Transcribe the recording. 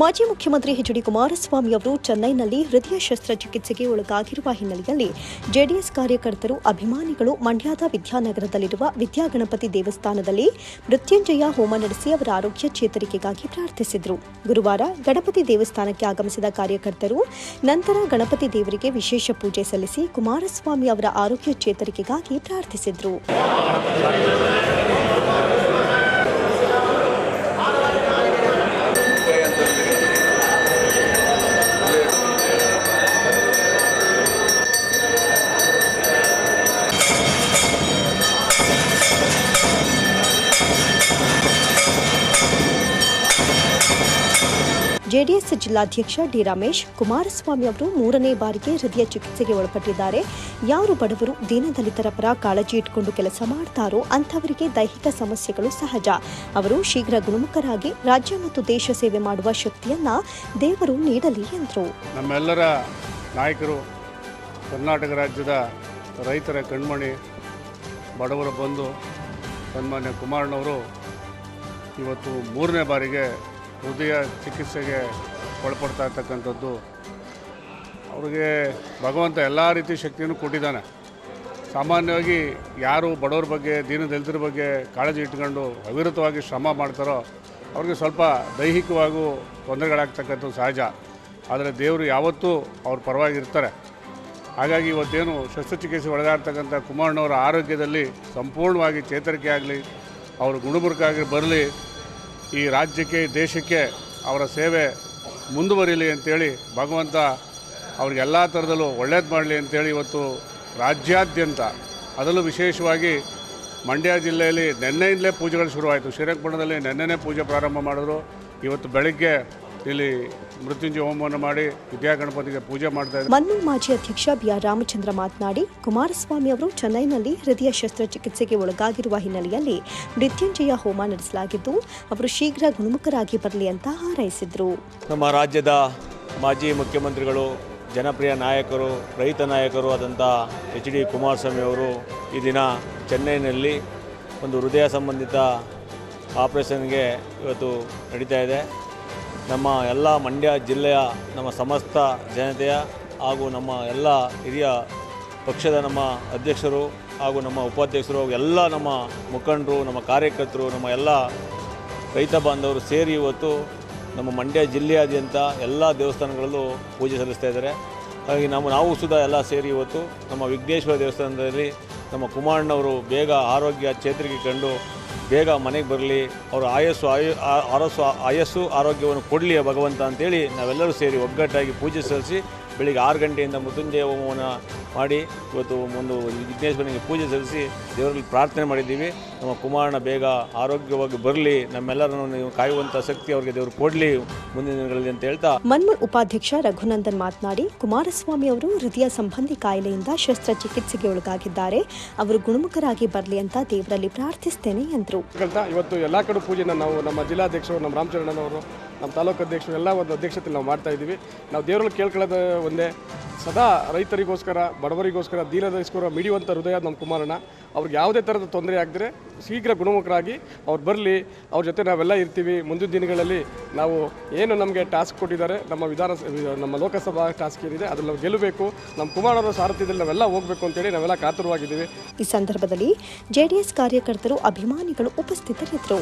ಮಾಜಿ ಮುಖ್ಯಮಂತ್ರಿ H D Kumaraswamy ಅವರು ಚೆನ್ನೈನಲ್ಲಿ ಹೃದಯ ಶಸ್ತ್ರಚಿಕಿತ್ಸೆಗೆ ಒಳಗಾಗಿರುವ ಹಿನ್ನೆಲೆಯಲ್ಲಿ ಜೆಡಿಎಸ್ ಕಾರ್ಯಕರ್ತರು, ಅಭಿಮಾನಿಗಳು ಮಂಡ್ಯದ ವಿದ್ಯಾನಗರದಲ್ಲಿರುವ ವಿದ್ಯಾಗಣಪತಿ ದೇವಸ್ಥಾನದಲ್ಲಿ ಮೃತ್ಯುಂಜಯ ಹೋಮ ನಡೆಸಿ ಅವರ ಆರೋಗ್ಯ ಚೇತರಿಕೆಗಾಗಿ ಪ್ರಾರ್ಥಿಸಿದರು. ಗುರುವಾರ ಗಣಪತಿ ದೇವಸ್ಥಾನಕ್ಕೆ ಆಗಮಿಸಿದ ಕಾರ್ಯಕರ್ತರು, ನಂತರ ಗಣಪತಿ ದೇವರಿಗೆ ವಿಶೇಷ ಪೂಜೆ ಸಲ್ಲಿಸಿ ಕುಮಾರಸ್ವಾಮಿ ಅವರ ಆರೋಗ್ಯ ಚೇತರಿಕೆಗಾಗಿ ಪ್ರಾರ್ಥಿಸಿದರು. ಜೆಡಿಎಸ್ ಜಿಲ್ಲಾಧ್ಯಕ್ಷ ಡಿ ರಮೇಶ್ ಕುಮಾರಸ್ವಾಮಿ ಅವರು ಮೂರನೇ ಬಾರಿಗೆ ಹೃದಯ ಚಿಕಿತ್ಸೆಗೆ ಒಳಪಟ್ಟಿದ್ದಾರೆ. ಯಾರು ಬಡವರು ದೀನದಲಿತರ ಪರ ಕಾಳಜಿ ಇಟ್ಕೊಂಡು ಕೆಲಸ ಮಾಡ್ತಾರೋ ಅಂಥವರಿಗೆ ದೈಹಿಕ ಸಮಸ್ಯೆಗಳು ಸಹಜ. ಅವರು ಶೀಘ್ರ ಗುಣಮುಖರಾಗಿ ರಾಜ್ಯ ಮತ್ತು ದೇಶ ಸೇವೆ ಮಾಡುವ ಶಕ್ತಿಯನ್ನ ದೇವರು ನೀಡಲಿ ಎಂದರು. ನಮ್ಮೆಲ್ಲರ ನಾಯಕರು, ಕರ್ನಾಟಕ ರಾಜ್ಯದ ರೈತರ ಕಣ್ಮಣಿ, ಬಡವರ ಬಂಧು ಸನ್ಮಾನ್ಯ ಕುಮಾರ್ನವರು, ಇವತ್ತು ಮೂರನೇ ಬಾರಿಗೆ ಹೃದಯ ಚಿಕಿತ್ಸೆಗೆ ಒಳಪಡ್ತಾ ಇರ್ತಕ್ಕಂಥದ್ದು. ಅವ್ರಿಗೆ ಭಗವಂತ ಎಲ್ಲ ರೀತಿ ಶಕ್ತಿಯನ್ನು ಕೊಟ್ಟಿದ್ದಾನೆ. ಸಾಮಾನ್ಯವಾಗಿ ಯಾರು ಬಡವ್ರ ಬಗ್ಗೆ ದೀನ ದಲಿತರ ಬಗ್ಗೆ ಕಾಳಜಿ ಇಟ್ಕೊಂಡು ಅವಿರತವಾಗಿ ಶ್ರಮ ಮಾಡ್ತಾರೋ ಅವ್ರಿಗೆ ಸ್ವಲ್ಪ ದೈಹಿಕವಾಗೂ ತೊಂದರೆಗಳಾಗ್ತಕ್ಕಂಥದ್ದು ಸಹಜ. ಆದರೆ ದೇವರು ಯಾವತ್ತೂ ಅವ್ರ ಪರವಾಗಿರ್ತಾರೆ ಹಾಗಾಗಿ ಇವತ್ತೇನು ಶಸ್ತ್ರಚಿಕಿತ್ಸೆ ಒಳಗಾಡ್ತಕ್ಕಂಥ ಕುಮಾರಣ್ಣವರ ಆರೋಗ್ಯದಲ್ಲಿ ಸಂಪೂರ್ಣವಾಗಿ ಚೇತರಿಕೆ ಆಗಲಿ ಅವರು ಗುಣಮುಖರಾಗಿ ಬರಲಿ ಈ ರಾಜ್ಯಕ್ಕೆ, ದೇಶಕ್ಕೆ ಅವರ ಸೇವೆ ಮುಂದುವರಿಲಿ ಅಂತೇಳಿ ಭಗವಂತ ಅವ್ರಿಗೆಲ್ಲ ಥರದಲ್ಲೂ ಒಳ್ಳೇದು ಮಾಡಲಿ ಅಂತೇಳಿ ಇವತ್ತು ರಾಜ್ಯಾದ್ಯಂತ ಅದರಲ್ಲೂ ವಿಶೇಷವಾಗಿ ಮಂಡ್ಯ ಜಿಲ್ಲೆಯಲ್ಲಿ ನಿನ್ನೆಯಿಂದಲೇ ಪೂಜೆಗಳು ಶುರುವಾಯಿತು. ಶ್ರೀರಂಗಪಟ್ಟಣದಲ್ಲಿ ನಿನ್ನೆನೇ ಪೂಜೆ ಪ್ರಾರಂಭ ಮಾಡಿದ್ರು. ಇವತ್ತು ಬೆಳಗ್ಗೆ ಇಲ್ಲಿ ಮೃತ್ಯುಂಜಯ ಹೋಮವನ್ನು ಮಾಡಿ ವಿದ್ಯಾಗಣಪತಿಗೆ ಪೂಜೆ ಮಾಡ್ತಾ ಇದ್ದಾರೆ. ಮನ್ನೂರು ಮಾಜಿ ಅಧ್ಯಕ್ಷ ಬಿಆರ್ ರಾಮಚಂದ್ರ ಮಾತನಾಡಿ ಕುಮಾರಸ್ವಾಮಿ ಅವರು ಚೆನ್ನೈನಲ್ಲಿ ಹೃದಯ ಶಸ್ತ್ರಚಿಕಿತ್ಸೆಗೆ ಒಳಗಾಗಿರುವ ಹಿನ್ನೆಲೆಯಲ್ಲಿ ಮೃತ್ಯುಂಜಯ ಹೋಮ ನಡೆಸಲಾಗಿದ್ದು ಅವರು ಶೀಘ್ರ ಗುಣಮುಖರಾಗಿ ಬರಲಿ ಅಂತ ಹಾರೈಸಿದ್ರು. ನಮ್ಮ ರಾಜ್ಯದ ಮಾಜಿ ಮುಖ್ಯಮಂತ್ರಿಗಳು ಜನಪ್ರಿಯ ನಾಯಕರು ರೈತ ನಾಯಕರು ಆದಂಥ ಎಚ್ ಡಿ ಕುಮಾರಸ್ವಾಮಿ ಅವರು ಈ ದಿನ ಚೆನ್ನೈನಲ್ಲಿ ಒಂದು ಹೃದಯ ಸಂಬಂಧಿತ ಆಪರೇಷನ್ಗೆ ಇವತ್ತು ನಡೀತಾ ಇದೆ. ನಮ್ಮ ಎಲ್ಲ ಮಂಡ್ಯ ಜಿಲ್ಲೆಯ ನಮ್ಮ ಸಮಸ್ತ ಜನತೆಯ ಹಾಗೂ ನಮ್ಮ ಎಲ್ಲ ಹಿರಿಯ ಪಕ್ಷದ ನಮ್ಮ ಅಧ್ಯಕ್ಷರು ಹಾಗೂ ನಮ್ಮ ಉಪಾಧ್ಯಕ್ಷರು ಎಲ್ಲ ನಮ್ಮ ಮುಖಂಡರು, ನಮ್ಮ ಕಾರ್ಯಕರ್ತರು, ನಮ್ಮ ಎಲ್ಲ ರೈತ ಬಾಂಧವರು ಸೇರಿ ಇವತ್ತು ನಮ್ಮ ಮಂಡ್ಯ ಜಿಲ್ಲೆಯಾದ್ಯಂತ ಎಲ್ಲ ದೇವಸ್ಥಾನಗಳಲ್ಲೂ ಪೂಜೆ ಸಲ್ಲಿಸ್ತಾ ಇದ್ದಾರೆ. ಹಾಗಾಗಿ ನಾವು ನಾವು ಸುಧಾ ಎಲ್ಲ ಸೇರಿ ಇವತ್ತು ನಮ್ಮ ವಿಘ್ನೇಶ್ವರ ದೇವಸ್ಥಾನದಲ್ಲಿ ನಮ್ಮ ಕುಮಾರಣ್ಣವರು ಬೇಗ ಆರೋಗ್ಯ ಚೇತರಿಕೆ ಕಂಡು ಬೇಗ ಮನೆಗೆ ಬರಲಿ, ಅವರ ಆಯಸ್ಸು, ಆಯು ಆಯಸ್ಸು, ಆರೋಗ್ಯವನ್ನು ಕೊಡಲಿ ಭಗವಂತ ಅಂತೇಳಿ ನಾವೆಲ್ಲರೂ ಸೇರಿ ಒಗ್ಗಟ್ಟಾಗಿ ಪೂಜೆ ಸಲ್ಲಿಸಿ ಬೆಳಿಗ್ಗೆ ಆರು ಗಂಟೆಯಿಂದ ಮೃತ್ಯುಂಜಯ ಹೋಮವನ್ನು ಮಾಡಿ ಇವತ್ತು ಒಂದು ವಿಘ್ನೇಶ್ವರನಿಗೆ ಪೂಜೆ ಸಲ್ಲಿಸಿ ದೇವರಲ್ಲಿ ಪ್ರಾರ್ಥನೆ ಮಾಡಿದ್ದೀವಿ. ನಮ್ಮ ಕುಮಾರನ ಬೇಗ ಆರೋಗ್ಯವಾಗಿ ಬರಲಿ ನಮ್ಮೆಲ್ಲರನ್ನು ನೀವು ಕಾಯುವಂಥ ಶಕ್ತಿ ಅವರಿಗೆ ದೇವರು ಕೊಡಲಿ ಮುಂದಿನ ದಿನಗಳಲ್ಲಿ ಅಂತ ಹೇಳ್ತಾ. ಮನ್ಮೂರ್ ಉಪಾಧ್ಯಕ್ಷ ರಘುನಂದನ್ ಮಾತನಾಡಿ ಕುಮಾರಸ್ವಾಮಿ ಅವರು ಹೃದಯ ಸಂಬಂಧಿ ಕಾಯಿಲೆಯಿಂದ ಶಸ್ತ್ರಚಿಕಿತ್ಸೆಗೆ ಒಳಗಾಗಿದ್ದಾರೆ. ಅವರು ಗುಣಮುಖರಾಗಿ ಬರಲಿ ಅಂತ ದೇವರಲ್ಲಿ ಪ್ರಾರ್ಥಿಸ್ತೇನೆ ಎಂದರು. ಇವತ್ತು ಎಲ್ಲ ಕಡೆ ಪೂಜೆನ ನಾವು ನಮ್ಮ ಜಿಲ್ಲಾಧ್ಯಕ್ಷರು ನಮ್ಮ ರಾಮಚರಣನವರು ನಮ್ಮ ತಾಲೂಕು ಅಧ್ಯಕ್ಷರು ಎಲ್ಲ ಒಂದು ಅಧ್ಯಕ್ಷತೆ ನಾವು ಮಾಡ್ತಾ ಇದ್ದೀವಿ. ನಾವು ದೇವರಲ್ಲಿ ಕೇಳ್ಕೊಳ್ಳೋದು ಒಂದೇ. ಸದಾ ರೈತರಿಗೋಸ್ಕರ ಬಡವರಿಗೋಸ್ಕರ ದೀನದರಿಸ್ಕೋರ ಮಿಡಿಯುವಂಥ ಹೃದಯ ನಮ್ಮ ಕುಮಾರಣ್ಣ. ಅವ್ರಿಗೆ ಯಾವುದೇ ಥರದ ತೊಂದರೆ ಆಗದರೆ ಶೀಘ್ರ ಗುಣಮುಖರಾಗಿ ಅವ್ರು ಬರಲಿ, ಅವ್ರ ಜೊತೆ ನಾವೆಲ್ಲ ಇರ್ತೀವಿ. ಮುಂದಿನ ದಿನಗಳಲ್ಲಿ ನಾವು ಏನು ನಮಗೆ ಟಾಸ್ಕ್ ಕೊಟ್ಟಿದ್ದಾರೆ, ನಮ್ಮ ವಿಧಾನ ನಮ್ಮ ಲೋಕಸಭಾ ಟಾಸ್ಕ್ ಏನಿದೆ, ಅದನ್ನು ನಾವು ಗೆಲ್ಲಬೇಕು. ನಮ್ಮ ಕುಮಾರರ ಸಾರಥ್ಯದಲ್ಲಿ ನಾವೆಲ್ಲ ಹೋಗಬೇಕು ಅಂತೇಳಿ ನಾವೆಲ್ಲ ಕಾತುರವಾಗಿದ್ದೀವಿ. ಈ ಸಂದರ್ಭದಲ್ಲಿ ಜೆಡಿಎಸ್ ಕಾರ್ಯಕರ್ತರು ಅಭಿಮಾನಿಗಳು ಉಪಸ್ಥಿತರಿದ್ದರು.